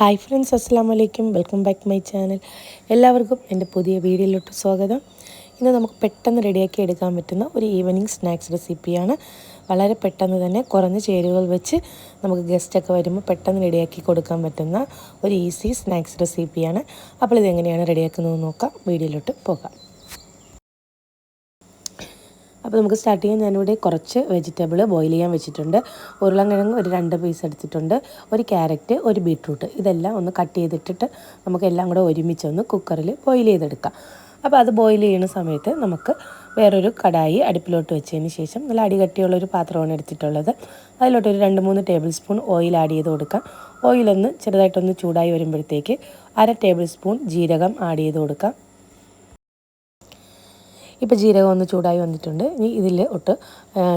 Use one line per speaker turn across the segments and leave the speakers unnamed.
Hi friends അസ്സാം വലൈക്കും welcome back my channel എല്ലാവർക്കും എന്റെ പുതിയ വീഡിയോയിലോട്ട് സ്വാഗതം. ഇന്ന് നമുക്ക് പെട്ടെന്ന് റെഡിയാക്കി എടുക്കാൻ പറ്റുന്ന ഒരു ഈവനിങ് സ്നാക്സ് റെസിപ്പിയാണ് വളരെ പെട്ടെന്ന് തന്നെ കുറഞ്ഞ ചേരുവകൾ വെച്ച് നമുക്ക് ഗസ്റ്റൊക്കെ വരുമ്പോൾ പെട്ടെന്ന് റെഡിയാക്കി കൊടുക്കാൻ പറ്റുന്ന ഒരു ഈസി സ്നാക്സ് റെസിപ്പിയാണ് അപ്പോൾ ഇതെങ്ങനെയാണ് റെഡിയാക്കുന്നതെന്ന് നോക്കാം. വീഡിയോയിലോട്ട് പോകാം. അപ്പോൾ നമുക്ക് സ്റ്റാർട്ട് ചെയ്യാൻ ഞാനിവിടെ കുറച്ച് വെജിറ്റബിൾ ബോയിൽ ചെയ്യാൻ വെച്ചിട്ടുണ്ട്. ഉരുളക്കിഴങ്ങ് ഒരു രണ്ട് പീസ് എടുത്തിട്ടുണ്ട്. ഒരു ക്യാരറ്റ് ഒരു ബീട്രൂട്ട് ഇതെല്ലാം ഒന്ന് കട്ട് ചെയ്തിട്ടിട്ട് നമുക്ക് എല്ലാം കൂടെ ഒരുമിച്ച് ഒന്ന് കുക്കറിൽ ബോയിൽ ചെയ്തെടുക്കാം. അപ്പോൾ അത് ബോയിൽ ചെയ്യുന്ന സമയത്ത് നമുക്ക് വേറൊരു കടായി അടുപ്പിലോട്ട് വെച്ചതിന് ശേഷം നല്ല അടികട്ടിയുള്ളൊരു പാത്രമാണ് എടുത്തിട്ടുള്ളത്. അതിലോട്ട് ഒരു രണ്ട് മൂന്ന് ടേബിൾ സ്പൂൺ ഓയിൽ ആഡ് ചെയ്ത് കൊടുക്കാം. ഓയിലൊന്ന് ചെറുതായിട്ടൊന്ന് ചൂടായി വരുമ്പോഴത്തേക്ക് അര ടേബിൾ സ്പൂൺ ജീരകം ആഡ് ചെയ്ത് കൊടുക്കാം. ഇപ്പോൾ ജീരകം ഒന്ന് ചൂടായി വന്നിട്ടുണ്ട്. ഇനി ഇതിൽ ഒട്ട്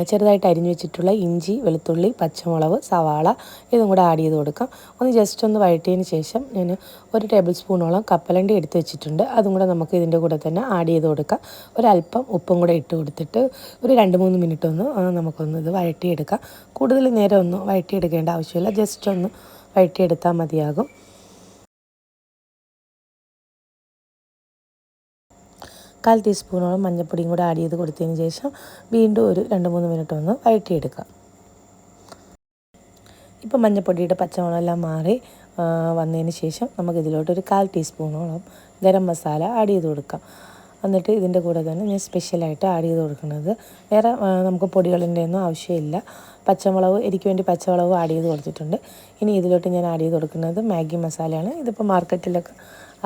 ചെറുതായിട്ട് അരിഞ്ഞു വെച്ചിട്ടുള്ള ഇഞ്ചി വെളുത്തുള്ളി പച്ചമുളക് സവാള ഇതും കൂടെ ആഡ് ചെയ്ത് കൊടുക്കാം. ഒന്ന് ജസ്റ്റ് ഒന്ന് വഴറ്റിയതിന് ശേഷം ഞാൻ ഒരു ടേബിൾ സ്പൂണോളം കപ്പലണ്ടി എടുത്ത് വെച്ചിട്ടുണ്ട്. അതും കൂടെ നമുക്ക് ഇതിന്റെ കൂടെ തന്നെ ആഡ് ചെയ്ത് കൊടുക്കാം. ഒരല്പം ഉപ്പും കൂടെ ഇട്ട് കൊടുത്തിട്ട് ഒരു രണ്ട് മൂന്ന് മിനിറ്റ് ഒന്ന് നമുക്കൊന്ന് ഇത് വഴറ്റിയെടുക്കാം. കൂടുതൽ നേരം ഒന്നും വഴറ്റിയെടുക്കേണ്ട ആവശ്യമില്ല. ജസ്റ്റ് ഒന്ന് വഴറ്റിയെടുത്താൽ മതിയാകും. കാൽ ടീസ്പൂണോളം മഞ്ഞൾപ്പൊടിയും കൂടെ ആഡ് ചെയ്ത് കൊടുത്തതിന് ശേഷം വീണ്ടും ഒരു രണ്ട് മൂന്ന് മിനിറ്റ് ഒന്ന് വഴറ്റിയെടുക്കാം. ഇപ്പം മഞ്ഞൾപ്പൊടിയുടെ പച്ചമുളകെല്ലാം മാറി വന്നതിന് ശേഷം നമുക്ക് നമുക്കിതിലോട്ട് ഒരു കാൽ ടീസ്പൂണോളം ഗരം മസാല ആഡ് ചെയ്ത് കൊടുക്കാം. എന്നിട്ട് ഇതിന്റെ കൂടെ തന്നെ ഞാൻ സ്പെഷ്യലായിട്ട് ആഡ് ചെയ്ത് കൊടുക്കുന്നത്. വേറെ നമുക്ക് പൊടികളിന്റെ ഒന്നും ആവശ്യമില്ല. പച്ചമുളക് എനിക്ക് വേണ്ടി പച്ചമുളക് ആഡ് ചെയ്ത് കൊടുത്തിട്ടുണ്ട്. ഇനി ഇതിലോട്ട് ഞാൻ ആഡ് ചെയ്ത് കൊടുക്കുന്നത് മാഗി മസാലയാണ്. ഇതിപ്പോൾ മാർക്കറ്റിലൊക്കെ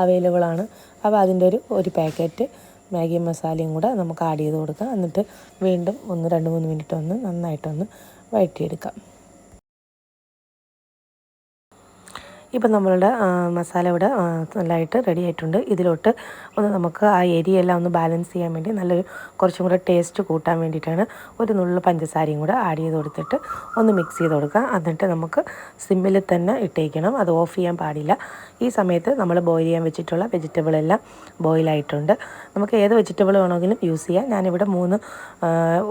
അവൈലബിൾ ആണ്. അപ്പോൾ അതിന്റെ ഒരു ഒരു പാക്കറ്റ് മാഗി മസാലയും കൂടെ നമുക്ക് ആഡ് ചെയ്ത് കൊടുക്കാം. എന്നിട്ട് വീണ്ടും ഒന്ന് രണ്ട് മൂന്ന് മിനിറ്റ് ഒന്ന് നന്നായിട്ടൊന്ന് വഴറ്റിയെടുക്കാം. ഇപ്പം നമ്മളുടെ മസാല ഇവിടെ നല്ലതായിട്ട് റെഡി ആയിട്ടുണ്ട്. ഇതിലോട്ട് ഒന്ന് നമുക്ക് ആ എരിയെല്ലാം ഒന്ന് ബാലൻസ് ചെയ്യാൻ വേണ്ടി നല്ലൊരു കുറച്ചും കൂടെ ടേസ്റ്റ് കൂട്ടാൻ വേണ്ടിയിട്ടാണ് ഒരു നുള്ളു പഞ്ചസാരയും കൂടെ ആഡ് ചെയ്ത് കൊടുത്തിട്ട് ഒന്ന് മിക്സ് ചെയ്ത് കൊടുക്കുക. എന്നിട്ട് നമുക്ക് സിമ്മിൽ തന്നെ ഇട്ടേക്കണം. അത് ഓഫ് ചെയ്യാൻ പാടില്ല. ഈ സമയത്ത് നമ്മൾ ബോയിൽ ചെയ്യാൻ വെച്ചിട്ടുള്ള വെജിറ്റബിൾ എല്ലാം ബോയിലായിട്ടുണ്ട് നമുക്ക് ഏത് വെജിറ്റബിൾ വേണമെങ്കിലും യൂസ് ചെയ്യാം. ഞാനിവിടെ മൂന്ന്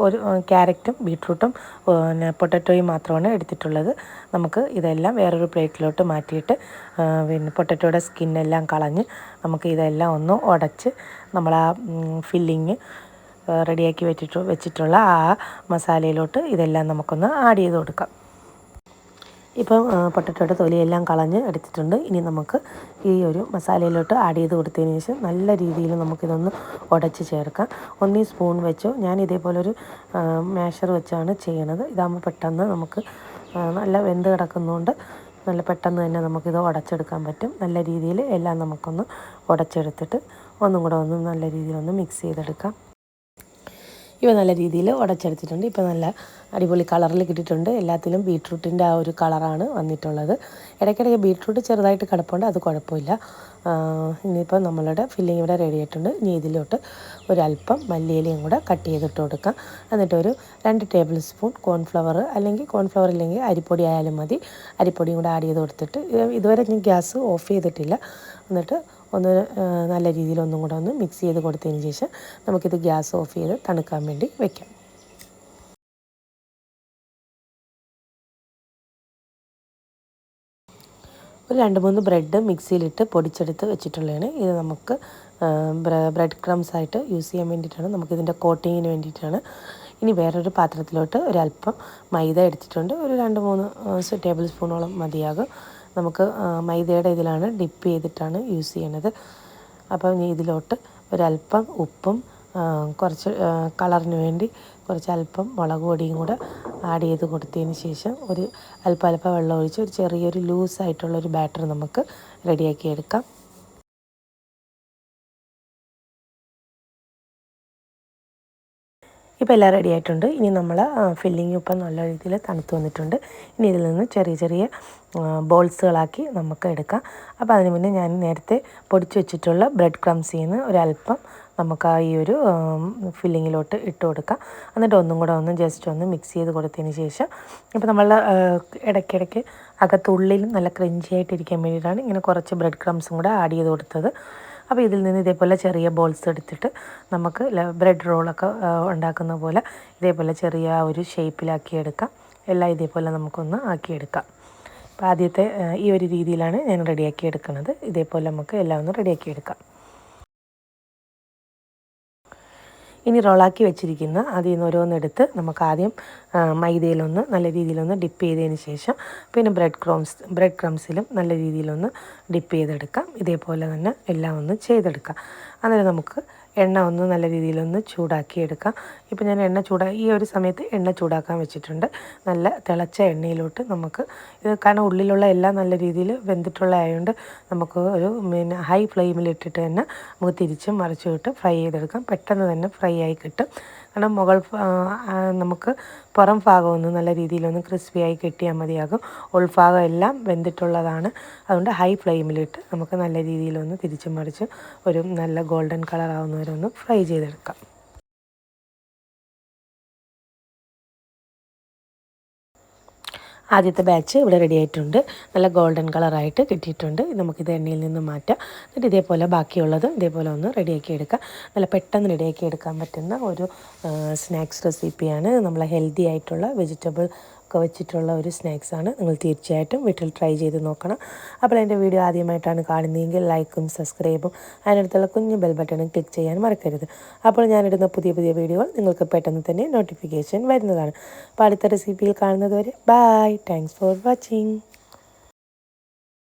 ഒരു ക്യാരറ്റും ബീട്രൂട്ടും പിന്നെ പൊട്ടറ്റോയും മാത്രമാണ് എടുത്തിട്ടുള്ളത്. നമുക്ക് ഇതെല്ലാം വേറൊരു പ്ലേറ്റിലോട്ട് മാറ്റിയിട്ട് പിന്നെ പൊട്ടറ്റോയുടെ സ്കിന്നെല്ലാം കളഞ്ഞ് നമുക്ക് ഇതെല്ലാം ഒന്ന് ഉടച്ച് നമ്മൾ ആ ഫില്ലിങ് റെഡിയാക്കി വെച്ചിട്ട് വെച്ചിട്ടുള്ള ആ മസാലയിലോട്ട് ഇതെല്ലാം നമുക്കൊന്ന് ആഡ് ചെയ്ത് കൊടുക്കാം. ഇപ്പം പൊട്ടറ്റോയുടെ തൊലിയെല്ലാം കളഞ്ഞ് എടുത്തിട്ടുണ്ട്. ഇനി നമുക്ക് ഈ ഒരു മസാലയിലോട്ട് ആഡ് ചെയ്ത് കൊടുത്തതിന് ശേഷം നല്ല രീതിയിൽ നമുക്കിതൊന്ന് ഉടച്ച് ചേർക്കാം. ഒന്നീ സ്പൂൺ വെച്ചോ ഞാൻ ഇതേപോലെ ഒരു മാഷർ വെച്ചാണ് ചെയ്യണത്. ഇതാകുമ്പോൾ പെട്ടെന്ന് നമുക്ക് നല്ല വെന്ത് കിടക്കുന്നതുകൊണ്ട് നല്ല പെട്ടെന്ന് തന്നെ നമുക്കിത് ഉടച്ചെടുക്കാൻ പറ്റും. നല്ല രീതിയിൽ എല്ലാം നമുക്കൊന്ന് ഉടച്ചെടുത്തിട്ട് ഒന്നും കൂടെ ഒന്ന് നല്ല രീതിയിലൊന്ന് മിക്സ് ചെയ്തെടുക്കാം. ഇവ നല്ല രീതിയിൽ ഉടച്ചെടുത്തിട്ടുണ്ട്. ഇപ്പോൾ നല്ല അടിപൊളി കളറിൽ കിട്ടിയിട്ടുണ്ട്. എല്ലാത്തിലും ബീട്രൂട്ടിന്റെ ആ ഒരു കളറാണ് വന്നിട്ടുള്ളത്. ഇടയ്ക്കിടയ്ക്ക് ബീട്രൂട്ട് ചെറുതായിട്ട് കിടപ്പുണ്ട്. അത് കുഴപ്പമില്ല. ഇനിയിപ്പോൾ നമ്മളുടെ ഫില്ലിംഗ് ഇവിടെ റെഡി ആയിട്ടുണ്ട്. ഇനി ഇതിലോട്ട് ഒരല്പം മല്ലിയിലയും കൂടെ കട്ട് ചെയ്തിട്ട് കൊടുക്കാം. എന്നിട്ട് ഒരു രണ്ട് ടേബിൾ സ്പൂൺ കോൺഫ്ലവർ അല്ലെങ്കിൽ കോൺഫ്ലവർ ഇല്ലെങ്കിൽ അരിപ്പൊടി ആയാലും മതി. അരിപ്പൊടിയും കൂടെ ആഡ് ചെയ്ത് കൊടുത്തിട്ട് ഇതുവരെ ഞാൻ ഗ്യാസ് ഓഫ് ചെയ്തിട്ടില്ല. എന്നിട്ട് ഒന്ന് നല്ല രീതിയിൽ ഒന്നും കൂടെ ഒന്ന് മിക്സ് ചെയ്ത് കൊടുത്തതിന് ശേഷം നമുക്കിത് ഗ്യാസ് ഓഫ് ചെയ്ത് തണുക്കാൻ വേണ്ടി വെക്കാം. ഒരു രണ്ട് മൂന്ന് ബ്രെഡ് മിക്സിയിലിട്ട് പൊടിച്ചെടുത്ത് വെച്ചിട്ടുള്ളതാണ്. ഇത് നമുക്ക് ബ്രെഡ് ക്രംസ് ആയിട്ട് യൂസ് ചെയ്യാൻ വേണ്ടിയിട്ടാണ്. നമുക്കിതിന്റെ കോട്ടിങ്ങിന് വേണ്ടിയിട്ടാണ്. ഇനി വേറൊരു പാത്രത്തിലോട്ട് ഒരല്പം മൈദ എടുത്തിട്ടുണ്ട്. ഒരു രണ്ട് മൂന്ന് ടേബിൾ സ്പൂണോളം മതിയാകും. നമുക്ക് മൈദയുടെ ഇതിലാണ് ഡിപ്പ് ചെയ്തിട്ടാണ് യൂസ് ചെയ്യണത്. അപ്പോൾ ഇതിലോട്ട് ഒരല്പം ഉപ്പും കുറച്ച് കളറിന് വേണ്ടി കുറച്ച് അല്പം മുളക് പൊടിയും കൂടെ ആഡ് ചെയ്ത് കൊടുത്തതിന് ശേഷം ഒരു അല്പം അല്പം വെള്ളം ഒഴിച്ച് ഒരു ചെറിയൊരു ലൂസായിട്ടുള്ളൊരു ബാറ്റർ നമുക്ക് റെഡിയാക്കി എടുക്കാം. ഇപ്പോൾ എല്ലാം റെഡി ആയിട്ടുണ്ട്. ഇനി നമ്മൾ ഫില്ലിങ് ഇപ്പം നല്ല രീതിയിൽ തണുത്ത് വന്നിട്ടുണ്ട്. ഇനി ഇതിൽ നിന്ന് ചെറിയ ചെറിയ ബോൾസുകളാക്കി നമുക്ക് എടുക്കാം. അപ്പോൾ അതിന് മുന്നേ ഞാൻ നേരത്തെ പൊടിച്ച് വെച്ചിട്ടുള്ള ബ്രെഡ് ക്രംസിൽ നിന്ന് ഒരല്പം നമുക്ക് ആ ഈ ഒരു ഫില്ലിങ്ങിലോട്ട് ഇട്ട് കൊടുക്കാം. എന്നിട്ട് ഒന്നും കൂടെ ഒന്ന് ജസ്റ്റ് ഒന്ന് മിക്സ് ചെയ്ത് കൊടുത്തതിന് ശേഷം ഇപ്പോൾ നമ്മൾ ഇടയ്ക്കിടയ്ക്ക് അകത്തുള്ളിലും നല്ല ക്രഞ്ചി ആയിട്ടിരിക്കാൻ വേണ്ടിയിട്ടാണ് ഇങ്ങനെ കുറച്ച് ബ്രെഡ് ക്രംസും കൂടെ ആഡ് ചെയ്ത് കൊടുത്തത്. അപ്പോൾ ഇതിൽ നിന്ന് ഇതേപോലെ ചെറിയ ബോൾസ് എടുത്തിട്ട് നമുക്ക് ബ്രെഡ് റോളൊക്കെ ഉണ്ടാക്കുന്ന പോലെ ഇതേപോലെ ചെറിയ ഒരു ഷേപ്പിലാക്കി എടുക്കാം. എല്ലാം ഇതേപോലെ നമുക്കൊന്ന് ആക്കിയെടുക്കാം അപ്പോൾ ആദ്യത്തെ ഈ ഒരു രീതിയിലാണ് ഞാൻ റെഡിയാക്കി എടുക്കുന്നത്. ഇതേപോലെ നമുക്ക് എല്ലാം ഒന്ന് റെഡിയാക്കി എടുക്കാം. ഇനി റോളാക്കി വെച്ചിരിക്കുന്ന അതിൽ നിന്ന് ഓരോന്നെടുത്ത് നമുക്ക് ആദ്യം മൈദയിലൊന്ന് നല്ല രീതിയിലൊന്ന് ഡിപ്പ് ചെയ്തതിന് ശേഷം പിന്നെ ബ്രെഡ് ക്രോംസ് ബ്രെഡ് ക്രംസിലും നല്ല രീതിയിലൊന്ന് ഡിപ്പ് ചെയ്തെടുക്കാം. ഇതേപോലെ തന്നെ എല്ലാം ഒന്ന് ചെയ്തെടുക്കാം. അന്നേരം നമുക്ക് എണ്ണ ഒന്ന് നല്ല രീതിയിലൊന്ന് ചൂടാക്കിയെടുക്കാം. ഇപ്പോൾ ഞാൻ എണ്ണ ചൂടാ ഈ ഒരു സമയത്ത് എണ്ണ ചൂടാക്കാൻ വെച്ചിട്ടുണ്ട്. നല്ല തിളച്ച എണ്ണയിലോട്ട് നമുക്ക് ഇത് കാരണം ഉള്ളിലുള്ള എല്ലാം നല്ല രീതിയിൽ വെന്തിട്ടുള്ള ആയതുകൊണ്ട് നമുക്ക് ഒരു പിന്നെ ഹൈ ഫ്ലെയിമിലിട്ടിട്ട് തന്നെ നമുക്ക് തിരിച്ചും മറിച്ചും ഇട്ട് ഫ്രൈ ചെയ്തെടുക്കാം. പെട്ടെന്ന് തന്നെ ഫ്രൈ ആയി കിട്ടും. കാരണം മുകൾ നമുക്ക് പുറം ഭാഗമൊന്നും നല്ല രീതിയിലൊന്ന് ക്രിസ്പിയായി കിട്ടിയാൽ മതിയാകും. ഉൾഭാഗം എല്ലാം വെന്തിട്ടുള്ളതാണ്. അതുകൊണ്ട് ഹൈ ഫ്ലെയിമിലിട്ട് നമുക്ക് നല്ല രീതിയിലൊന്ന് തിരിച്ചു മറിച്ച് ഒരു നല്ല ഗോൾഡൻ കളർ ആവുന്നവരെ ഫ്രൈ ചെയ്തെടുക്കാം. ആദ്യത്തെ ബാച്ച് ഇവിടെ റെഡി ആയിട്ടുണ്ട്. നല്ല ഗോൾഡൻ കളറായിട്ട് കിട്ടിയിട്ടുണ്ട്. നമുക്കിത് എണ്ണയിൽ നിന്ന് മാറ്റാം. എന്നിട്ട് ഇതേപോലെ ബാക്കിയുള്ളത് ഇതേപോലെ ഒന്ന് റെഡിയാക്കി എടുക്കാം. നല്ല പെട്ടെന്ന് റെഡിയാക്കി എടുക്കാൻ പറ്റുന്ന ഒരു സ്നാക്സ് റെസിപ്പിയാണ് നമ്മളെ ഹെൽത്തി ആയിട്ടുള്ള വെജിറ്റബിൾ ഒക്കെ വെച്ചിട്ടുള്ള ഒരു സ്നാക്സാണ് നിങ്ങൾ തീർച്ചയായിട്ടും വീട്ടിൽ ട്രൈ ചെയ്ത് നോക്കണം. അപ്പോൾ എന്റെ വീഡിയോ ആദ്യമായിട്ടാണ് കാണുന്നതെങ്കിൽ ലൈക്കും സബ്സ്ക്രൈബും അതിനടുത്തുള്ള കുഞ്ഞു ബെൽ ബട്ടണും ക്ലിക്ക് ചെയ്യാൻ മറക്കരുത്. അപ്പോൾ ഞാനിടുന്ന പുതിയ പുതിയ വീഡിയോകൾ നിങ്ങൾക്ക് പെട്ടെന്ന് തന്നെ നോട്ടിഫിക്കേഷൻ വരുന്നതാണ്. അപ്പോൾ അടുത്ത റെസിപ്പിയിൽ കാണുന്നത് വരെ ബൈ താങ്ക്സ് ഫോർ വാച്ചിങ്